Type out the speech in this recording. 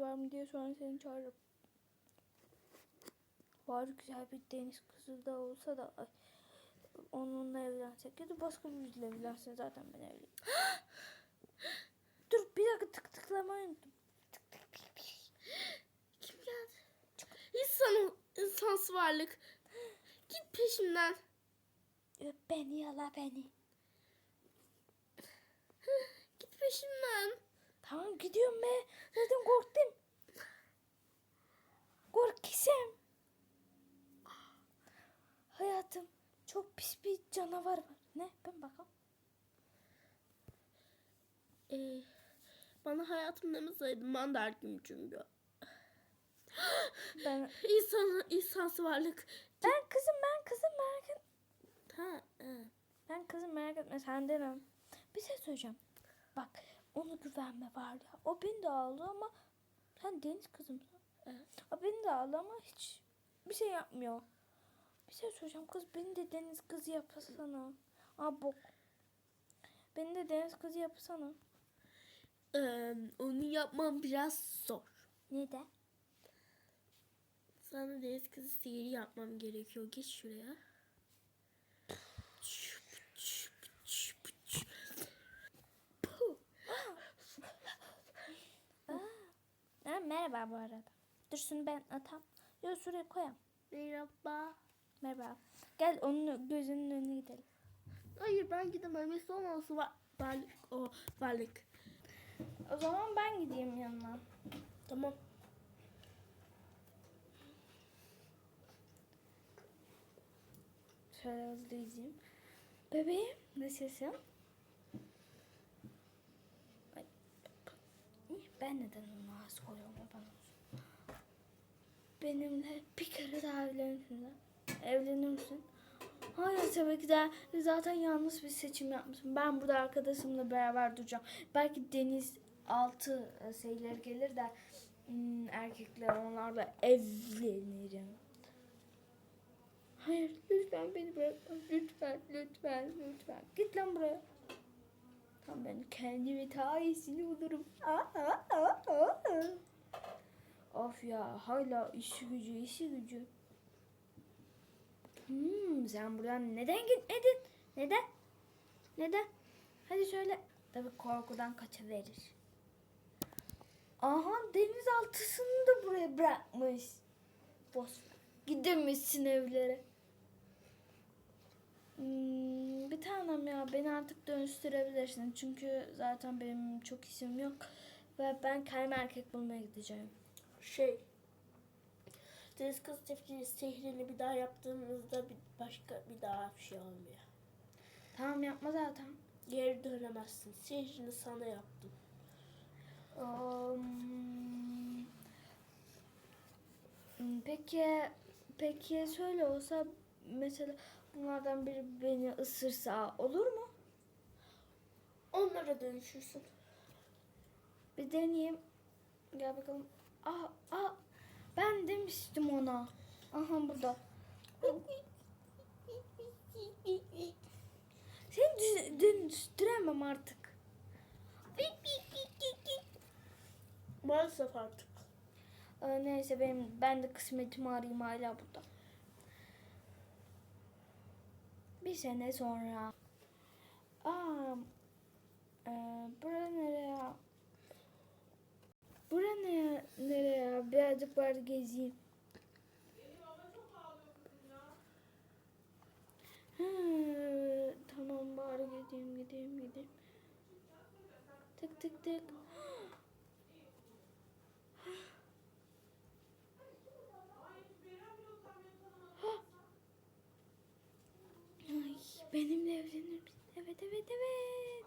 var mı diye sonra seni çağırırım. Var güzel bir deniz kızı da olsa da ay, onunla evlensek ya da başka biriyle evlense zaten ben evliyim. Dur bir dakika tık tıklamayı unuttum. Kim geldi? İnsan, insansı varlık. Git peşimden. Öp beni yala beni. Git peşimden. Tamam gidiyorum be. Zaten korktum. Korkisem. Hayatım çok pis bir canavar var. Ne? Ben bakalım. Ee, bana hayatım demeseydin ben derdim çünkü. Ben İnsan, insansı varlık. ben kızım ben kızım merak etme. Ha, ha. Ben kızım merak etme sen demem. Bir şey söyleyeceğim. Bak onu güvenme var ya. O beni de aldı ama sen deniz kızımsın. Evet. O beni de aldı ama hiç bir şey yapmıyor. Bir şey söyleyeceğim kız beni de deniz kızı yapasana. Aa bok. Beni de deniz kızı yapasana. Ee, onu yapmam biraz zor. Neden? Sana deniz kızı sihiri yapmam gerekiyor. Geç şuraya. Merhaba bu arada. Dur şunu ben atam. Yok şuraya koyam. Merhaba. Merhaba. Gel onun gözünün önüne gidelim. Hayır ben gidemem. Mesut olması var. Varlık o varlık. O zaman ben gideyim yanına. Tamam. Şöyle hızlı izleyeyim. Bebeğim nasılsın? Ay, iyi, Ben neden ona az koyuyorum bana? Benimle bir kere daha evlenir misin? Evlenir misin? Hayır tabii ki de zaten yanlış bir seçim yapmışım. Ben burada arkadaşımla beraber duracağım. Belki deniz altı e, şeyler gelir de hmm, erkekler onlarla evlenirim. Hayır lütfen beni bırakma. Lütfen lütfen lütfen. Git lan buraya. Tamam ben kendimi daha iyisini bulurum. Aa, aa. Of ya hala işi gücü işi gücü. Hmm, sen buradan neden gitmedin? Neden? Neden? Hadi söyle. Tabii korkudan kaçıverir. Aha denizaltısını da buraya bırakmış. Boş ver. Gidemişsin evlere. Hmm, bir tanem ya beni artık dönüştürebilirsin. Çünkü zaten benim çok işim yok. Ve ben kendime erkek bulmaya gideceğim. Şey. Deniz kızı çiftliği sihrini bir daha yaptığımızda bir başka bir daha bir şey olmuyor. Tamam yapma zaten. Geri dönemezsin. Sihrini sana yaptım. Um, hmm, peki peki şöyle olsa mesela bunlardan biri beni ısırsa olur mu? Onlara dönüşürsün. Bir deneyeyim. Gel bakalım. Aa, aa, ben demiştim ona. Aha burada. Seni dönüştüremem artık. Maalesef artık. Ee, neyse benim ben de kısmetimi arayayım hala burada. Bir sene sonra. Aa, e, bura nereye? Bura ne, nereye? Birazcık bari gezeyim. Ha, tamam bari gideyim gideyim gideyim. Tık tık tık. Benimle evlenir misin? Evet evet evet.